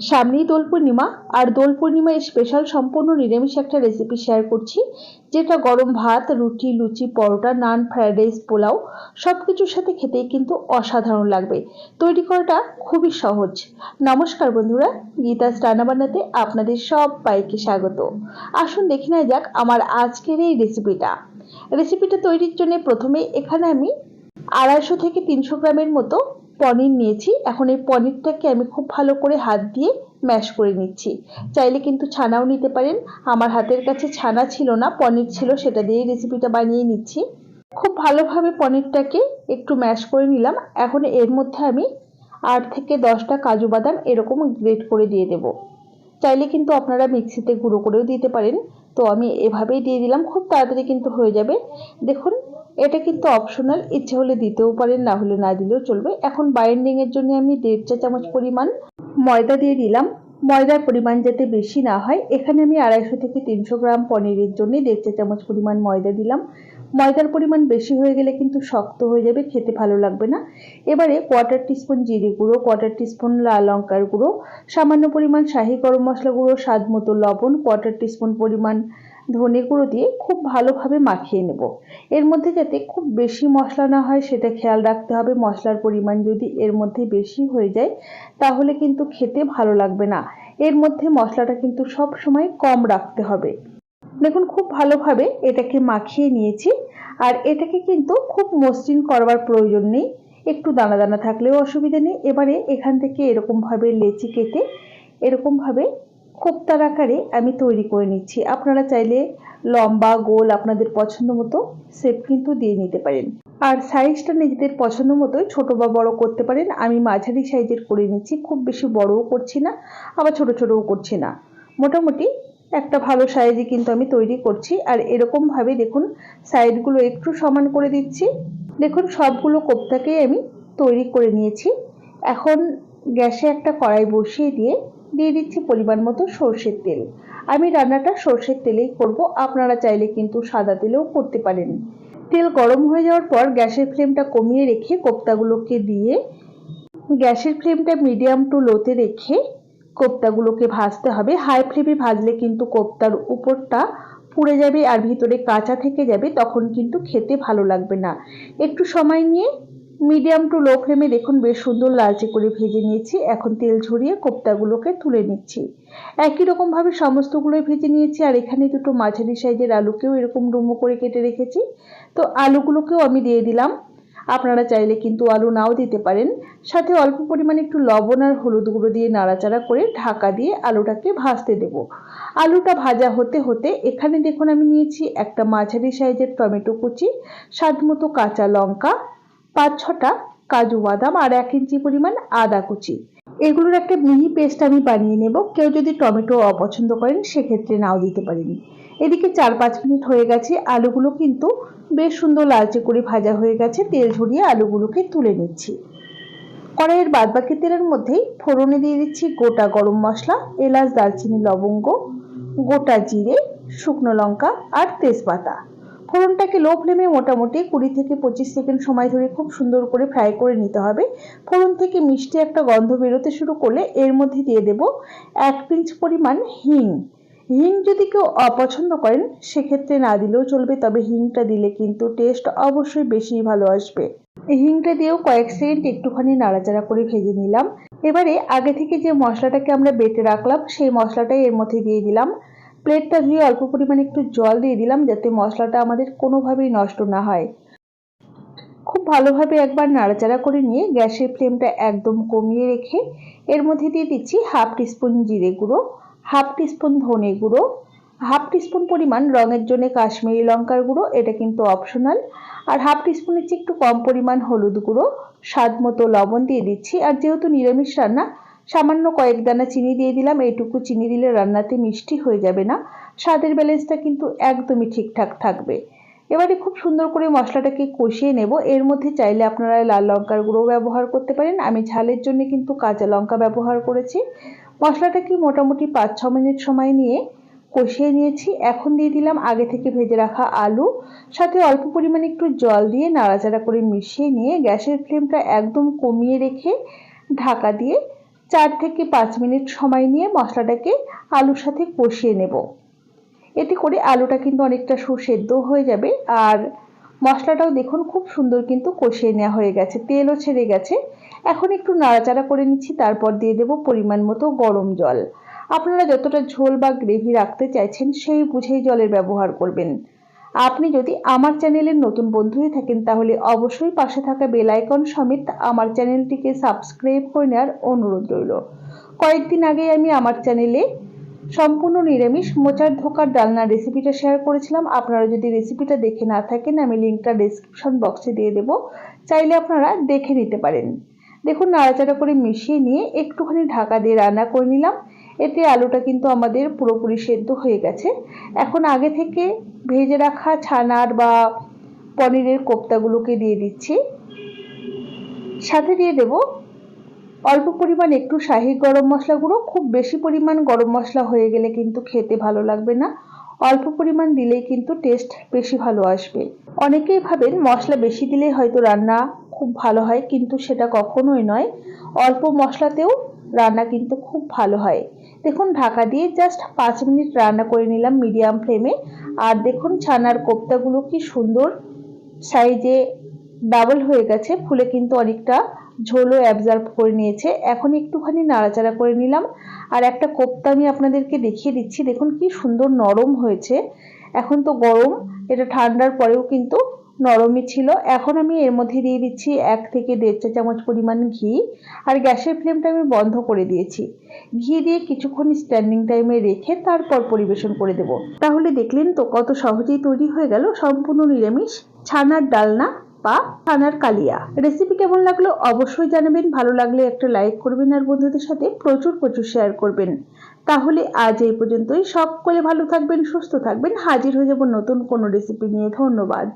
সামনেই দোল পূর্ণিমা আর দোল পূর্ণিমায় স্পেশাল সম্পূর্ণ নিরামিষ একটা রেসিপি শেয়ার করছি, যেটা গরম ভাত, রুটি, লুচি, পরোটা, নান ফ্রাইড রাইস পোলাও সব কিছুর সাথে খেতেই কিন্তু অসাধারণ লাগবে। তৈরি করাটা খুবই সহজ। নমস্কার বন্ধুরা গীতা রান্না বান্নাতে আপনাদের সব বাইকে স্বাগত। আসুন দেখে নেওয়া যাক আমার আজকের এই রেসিপিটা রেসিপিটা তৈরির জন্য প্রথমে এখানে আমি আড়াইশো থেকে তিনশো গ্রামের মতো পনির নিয়েছি। এখন এই পনিরটাকে আমি খুব ভালো করে হাত দিয়ে ম্যাশ করে নিচ্ছি। চাইলে কিন্তু ছানাও নিতে পারেন। আমার হাতের কাছে ছানা ছিল না, পনির ছিল, সেটা দিয়েই রেসিপিটা বানিয়ে নিচ্ছি। খুব ভালোভাবে পনিরটাকে একটু ম্যাশ করে নিলাম। এখন এর মধ্যে আমি আট থেকে দশটা কাজু বাদাম এরকম গ্রেট করে দিয়ে দেব। চাইলে কিন্তু আপনারা মিক্সিতে গুঁড়ো করেও দিতে পারেন। তো আমি এভাবেই দিয়ে দিলাম। খুব তাড়াতাড়ি কিন্তু হয়ে যাবে। দেখুন এটা কিন্তু অপশনাল ইচ্ছে হলে দিতেও পারেন, না হলে না দিলেও চলবে। এখন বাইন্ডিংয়ের জন্য আমি দেড় চা চামচ পরিমাণ ময়দা দিয়ে দিলাম। ময়দার পরিমাণ যাতে বেশি না হয়, এখানে আমি আড়াইশো থেকে তিনশো গ্রাম পনিরের জন্য দেড় চা চামচ পরিমাণ ময়দা দিলাম। ময়দার পরিমাণ বেশি হয়ে গেলে কিন্তু শক্ত হয়ে যাবে, খেতে ভালো লাগবে না। এবারে কোয়ার্টার টিস্পুন জিরে গুঁড়ো কোয়ার্টার টিস্পুন লাল লঙ্কার গুঁড়ো, সামান্য পরিমাণ শাহি গরম মশলা গুঁড়ো, স্বাদ মতো লবণ কোয়ার্টার টিস্পুন পরিমাণ ধনে গুঁড়ো দিয়ে খুব ভালোভাবে মাখিয়ে নেব। এর মধ্যে যাতে খুব বেশি মশলা না হয় সেটা খেয়াল রাখতে হবে। মশলার পরিমাণ যদি এর মধ্যে বেশি হয়ে যায়, তাহলে কিন্তু খেতে ভালো লাগবে না। এর মধ্যে মশলাটা কিন্তু সব সময় কম রাখতে হবে। দেখুন, খুব ভালোভাবে এটাকে মাখিয়ে নিয়েছি। আর এটাকে কিন্তু খুব মসৃণ করবার প্রয়োজন নেই। একটু দানা দানা থাকলেও অসুবিধা নেই। এবারে এখান থেকে এরকমভাবে লেচি কেটে এরকমভাবে কোপ্তার আকারে আমি তৈরি করে নিচ্ছি। আপনারা চাইলে লম্বা, গোল আপনাদের পছন্দ মতো শেপ কিন্তু দিয়ে নিতে পারেন। আর সাইজটা নিজেদের পছন্দ মতোই ছোট বা বড় করতে পারেন। আমি মাঝারি সাইজের করে নিচ্ছি। খুব বেশি বড়ও করছি না, আবার ছোট ছোটও করছি না। মোটামুটি একটা ভালো সাইজে কিন্তু আমি তৈরি করছি। আর এরকমভাবে দেখুন সাইডগুলো একটু সমান করে দিচ্ছি। দেখুন, সবগুলো কোপ্তাকেই আমি তৈরি করে নিয়েছি। এখন গ্যাসে একটা কড়াই বসিয়ে দিয়ে দিয়ে দিচ্ছি পরিমাণ মতো সর্ষের তেল। আমি রান্নাটা সর্ষের তেলেই করব। আপনারা চাইলে কিন্তু সাদা তেলেও করতে পারেন। তেল গরম হয়ে যাওয়ার পর গ্যাসের ফ্লেমটা কমিয়ে রেখে কোপ্তাগুলোকে দিয়ে গ্যাসের ফ্লেমটা মিডিয়াম টু লোতে রেখে কোপ্তাগুলোকে ভাজতে হবে। হাই ফ্লেমে ভাজলে কিন্তু কোপ্তার উপরটা পুড়ে যাবে আর ভিতরে কাঁচা থেকে যাবে, তখন কিন্তু খেতে ভালো লাগবে না। একটু সময় নিয়ে মিডিয়াম টু লো ফ্লেমে দেখুন বেশ সুন্দর লালচে করে ভেজে নিয়েছি। এখন তেল ঝরিয়ে কোপ্তাগুলোকে তুলে নিচ্ছি। একই রকমভাবে সমস্তগুলোই ভেজে নিয়েছি আর এখানে দুটো মাঝারি সাইজের আলুকেও এরকম ডুমো করে কেটে রেখেছি। তো আলুগুলোকেও আমি দিয়ে দিলাম। আপনারা চাইলে কিন্তু আলু নাও দিতে পারেন। সাথে অল্প পরিমাণে একটু লবণ আর হলুদ গুঁড়ো দিয়ে নাড়াচাড়া করে ঢাকা দিয়ে আলুটাকে ভাজতে দেব। আলুটা ভাজা হতে হতে এখানে দেখুন আমি নিয়েছি একটা মাঝারি সাইজের টমেটো কুচি স্বাদ মতো কাঁচা লঙ্কা পাঁচ ছটা, কাজু বাদাম আর এক ইঞ্চি পরিমাণ আদা কুচি। এগুলোর একটা মিহি পেস্ট আমি বানিয়ে নেব। কেউ যদি টমেটো অপছন্দ করেন, সেক্ষেত্রে নাও দিতে পারেন। এদিকে চার পাঁচ মিনিট হয়ে গেছে। আলুগুলো কিন্তু বেশ সুন্দর লালচে করে ভাজা হয়ে গেছে। তেল ঝরিয়ে আলুগুলোকে তুলে নিচ্ছি। কড়াইয়ের বাদবাকি তেলের মধ্যেই ফোড়নে দিয়ে দিচ্ছি গোটা গরম মশলা, এলাচ, দারচিনি, লবঙ্গ, গোটা জিরে, শুকনো লঙ্কা আর তেজপাতা। ফোড়নটাকে লো ফ্লেমে মোটামুটি কুড়ি থেকে পঁচিশ সেকেন্ড সময় ধরে খুব সুন্দর করে ফ্রাই করে নিতে হবে। ফোড়ন থেকে মিষ্টি একটা গন্ধ বেরোতে শুরু করলে এর মধ্যে দিয়ে দেব এক পিঞ্চ পরিমাণ হিং। হিং যদি কেউ অপছন্দ করেন, সেক্ষেত্রে না দিলেও চলবে, তবে হিংটা দিলে কিন্তু টেস্ট অবশ্যই বেশি ভালো আসবে। হিংটা দিয়েও কয়েক সেকেন্ড একটুখানি নাড়াচাড়া করে ভেজে নিলাম। এবারে আগে থেকে যে মশলাটাকে আমরা বেটে রাখলাম, সেই মশলাটাই এর মধ্যে দিয়ে দিলাম। প্লেটটা ধুয়ে অল্প পরিমাণে একটু জল দিয়ে দিলাম যাতে মশলাটা আমাদের কোনোভাবেই নষ্ট না হয়। খুব ভালোভাবে একবার নাড়াচাড়া করে নিয়ে গ্যাসের ফ্লেমটা একদম কমিয়ে রেখে এর মধ্যে দিয়ে দিচ্ছি হাফ টিস্পুন জিরে গুঁড়ো, হাফ টিস্পুন ধনে গুঁড়ো, হাফ টিস্পুন পরিমাণ রঙের জন্য কাশ্মীরি লঙ্কার গুঁড়ো, এটা কিন্তু অপশনাল। আর হাফ টিস্পুনের চেয়ে একটু কম পরিমাণ হলুদ গুঁড়ো, স্বাদ মতো লবণ দিয়ে দিচ্ছি। আর যেহেতু নিরামিষ রান্না সামান্য কয়েক দানা চিনি দিয়ে দিলাম এইটুকু চিনি দিলে রান্নাতে মিষ্টি হয়ে যাবে না। স্বাদের ব্যালেন্সটা কিন্তু একদমই ঠিকঠাক থাকবে। এবারে খুব সুন্দর করে মশলাটাকে কষিয়ে নেব। এর মধ্যে চাইলে আপনারা লাল লঙ্কার গুঁড়ো ব্যবহার করতে পারেন। আমি ঝালের জন্য কিন্তু কাঁচা লঙ্কা ব্যবহার করেছি। মশলাটাকে মোটামুটি পাঁচ, ছ মিনিট সময় নিয়ে কষিয়ে নিয়েছি। এখন দিয়ে দিলাম আগে থেকে ভেজে রাখা আলু। সাথে অল্প পরিমাণে একটু জল দিয়ে নাড়াচাড়া করে মিশিয়ে নিয়ে গ্যাসের ফ্লেমটা একদম কমিয়ে রেখে ঢাকা দিয়ে চার থেকে পাঁচ মিনিট সময় নিয়ে মশলাটাকে আলুর সাথে কষিয়ে নেব। এতে করে আলুটা কিন্তু অনেকটা সুসেদ্ধ হয়ে যাবে আর মশলাটাও দেখুন খুব সুন্দর কিন্তু কষিয়ে নেওয়া হয়ে গেছে, তেলও ছেড়ে গেছে। এখন একটু নাড়াচাড়া করে নিচ্ছি, তারপর দিয়ে দেব পরিমাণ মতো গরম জল। আপনারা যতটা ঝোল বা গ্রেভি রাখতে চাইছেন সেই বুঝেই জলের ব্যবহার করবেন। আপনি যদি আমার চ্যানেলের নতুন বন্ধু হয়ে থাকেন, তাহলে অবশ্যই পাশে থাকা বেল আইকন সমেত আমার চ্যানেলটিকে সাবস্ক্রাইব করে নেওয়ার অনুরোধ রইল। কয়েকদিন আগে আমি আমার চ্যানেলে সম্পূর্ণ নিরামিষ মোচার ধোকার ডালনা রেসিপিটা শেয়ার করেছিলাম। আপনারা যদি রেসিপিটা দেখে না থাকেন, আমি লিঙ্কটা ডেসক্রিপশন বক্সে দিয়ে দেবো। চাইলে আপনারা দেখে নিতে পারেন। দেখুন, নাড়াচাড়া করে মিশিয়ে নিয়ে একটুখানি ঢাকা দিয়ে রান্না করে নিলাম। এতে আলুটা কিন্তু আমাদের পুরোপুরি সেদ্ধ হয়ে গেছে। এখন আগে থেকে ভেজে রাখা ছানার বা পনিরের কোপ্তাগুলোকে দিয়ে দিচ্ছি। সাথে দিয়ে দেব অল্প পরিমাণ একটু শাহি গরম মশলা গুঁড়ো। খুব বেশি পরিমাণ গরম মশলা হয়ে গেলে কিন্তু খেতে ভালো লাগবে না। অল্প পরিমাণ দিলেই কিন্তু টেস্ট বেশি ভালো আসবে। অনেকেই ভাবেন মশলা বেশি দিলেই হয়তো রান্না খুব ভালো হয়, কিন্তু সেটা কখনোই নয়। অল্প মশলাতেও রান্না কিন্তু খুব ভালো হয়। দেখুন, ঢাকা দিয়ে জাস্ট পাঁচ মিনিট রান্না করে নিলাম মিডিয়াম ফ্লেমে আর দেখুন, ছানার কোপ্তাগুলো কি সুন্দর সাইজে ডাবল হয়ে গেছে। ফুলে কিন্তু অনেকটা ঝোলও অ্যাবজার্ভ করে নিয়েছে। এখন একটুখানি নাড়াচাড়া করে নিলাম। আর একটা কোপ্তা আমি আপনাদেরকে দেখিয়ে দিচ্ছি। দেখুন, কি সুন্দর নরম হয়েছে। এখন তো গরম, এটা ঠান্ডার পরেও কিন্তু নরমই ছিল। এখন আমি এর মধ্যে দিয়ে দিচ্ছি এক থেকে দেড় চা চামচ পরিমাণ ঘি আর গ্যাসের ফ্লেমটা আমি বন্ধ করে দিয়েছি। ঘি দিয়ে কিছুক্ষণ স্ট্যান্ডিং টাইমে রেখে তারপর পরিবেশন করে দেব। তাহলে দেখলেন তো কত সহজেই তৈরি হয়ে গেল সম্পূর্ণ নিরামিষ ছানার ডালনা বা ছানার কালিয়া। রেসিপি কেমন লাগল অবশ্যই জানাবেন, ভালো লাগলে একটা লাইক করবেন আর বন্ধুদের সাথে প্রচুর প্রচুর শেয়ার করবেন। তাহলে আজ এই পর্যন্তই, সকলে ভালো থাকবেন, সুস্থ থাকবেন, হাজির হয়ে যাব নতুন কোনো রেসিপি নিয়ে। ধন্যবাদ।